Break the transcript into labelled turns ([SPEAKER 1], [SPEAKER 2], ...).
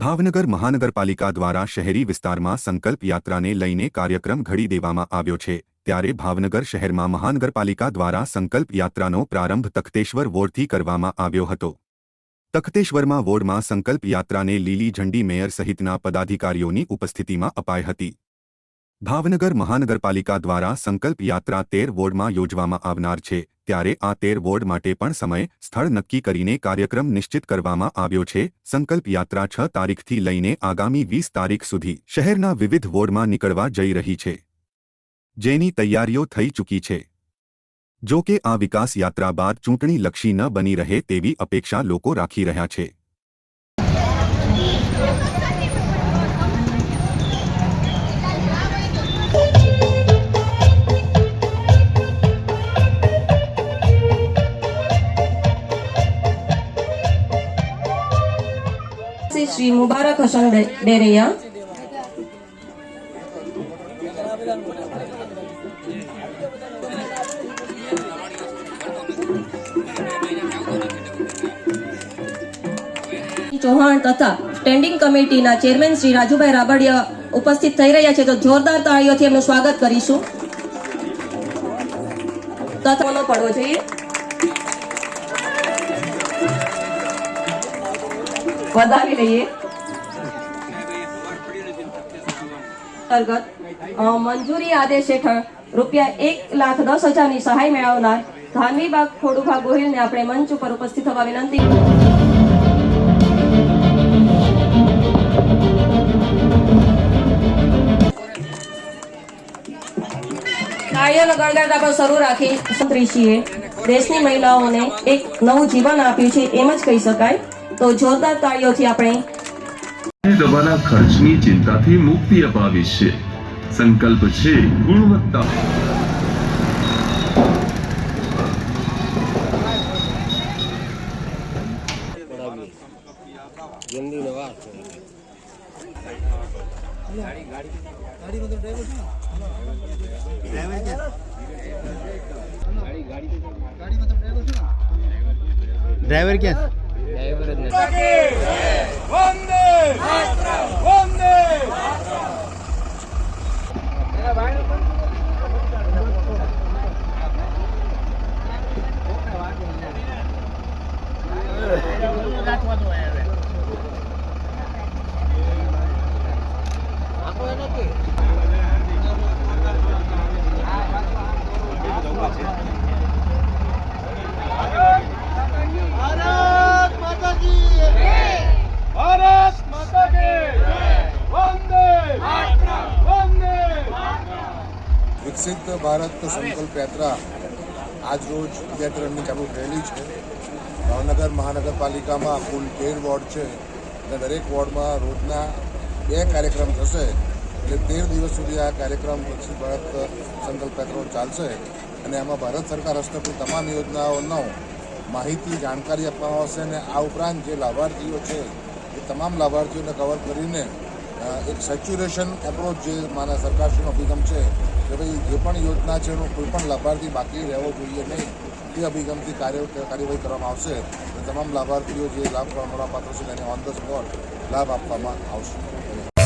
[SPEAKER 1] ભાવનગર મહાનગરપાલિકા દ્વારા શહેરી વિસ્તારમાં સંકલ્પ યાત્રાને લઈને કાર્યક્રમ ઘડી દેવામાં આવ્યો છે, ત્યારે ભાવનગર શહેરમાં મહાનગરપાલિકા દ્વારા સંકલ્પ યાત્રાનો પ્રારંભ તખતેશ્વર વોર્ડથી કરવામાં આવ્યો હતો. તખતેશ્વરમાં વોર્ડમાં સંકલ્પ યાત્રાને લીલી ઝંડી મેયર સહિતના પદાધિકારીઓની ઉપસ્થિતિમાં અપાઈ હતી. ભાવનગર મહાનગરપાલિકા દ્વારા સંકલ્પ યાત્રા તેર વોર્ડમાં યોજવામાં આવનાર છે, ત્યારે આ તેર વોર્ડ માટે પણ સમય, સ્થળ નક્કી કરીને કાર્યક્રમ નિશ્ચિત કરવામાં આવ્યો છે, સંકલ્પ યાત્રા છ તારીખથી લઈને આગામી વીસ તારીખ સુધી શહેરના વિવિધ વોર્ડમાં નીકળવા જઈ રહી છે. જેની તૈયારીઓ થઈ ચૂકી છે. જો કે આ વિકાસ યાત્રા બાદ ચૂંટણીલક્ષી ન બની રહે તેવી અપેક્ષા લોકો રાખી રહ્યા છે.
[SPEAKER 2] નિવાસી શ્રી મુબારક હસન ડેરિયા ચૌહાણ તથા સ્ટેન્ડિંગ કમિટીના ચેરમેન શ્રી રાજુભાઈ રાબડિયા ઉપસ્થિત થઈ રહ્યા છે. તો જોરદાર તાળીઓથી એમનું સ્વાગત કરીશું. તથા પડવો જોઈએ. વધાવી લઈએ. અંતર્ગત મંજૂરી આદેશ હેઠળ રૂપિયા એક લાખ દસ હજારની સહાય મેળવનાર ધાનવીબાગ ખોડુભા ગોહિલને આપણે મંચ ઉપર ઉપસ્થિત થવા વિનંતી. શરૂ રાખી સંતરીશીએ દેશની મહિલાઓને એક નવું જીવન આપ્યું છે, એમ જ કહી શકાય. તો જોરદાર તાળીઓથી આપણે
[SPEAKER 3] દવાના ખર્ચની ચિંતાથી મુક્તિ અપાવી છે. સંકલ્પ છે ગુણવત્તા.
[SPEAKER 4] ડ્રાઈવર 마지막에 원내
[SPEAKER 5] વિકસિત ભારત સંકલ્પ યાત્રા આજ રોજ બે ત્રણની ચાલુ થયેલી છે. ભાવનગર મહાનગરપાલિકામાં કુલ તેર વોર્ડ છે અને દરેક વોર્ડમાં રોજના બે કાર્યક્રમ થશે એટલે તેર દિવસ સુધી આ કાર્યક્રમ વિકસિત ભારત સંકલ્પ યાત્રાઓ ચાલશે અને આમાં ભારત સરકાર હસ્તકની તમામ યોજનાઓનો માહિતી, જાણકારી આપવામાં આવશે અને આ ઉપરાંત જે લાભાર્થીઓ છે, એ તમામ લાભાર્થીઓને કવર કરીને એક સેચ્યુરેશન એપ્રોચ જે મારા સરકારશ્રીનો અભિગમ છે કે ભાઈ જે પણ યોજના છે એનો કોઈ પણ લાભાર્થી બાકી રહેવો જોઈએ નહીં. તે અભિગમથી કાર્ય કાર્યવાહી કરવામાં આવશે તમામ લાભાર્થીઓ જે લાભ મળવાપાત્ર છે એને ઓન ધ સ્પોટ લાભ આપવામાં આવશે.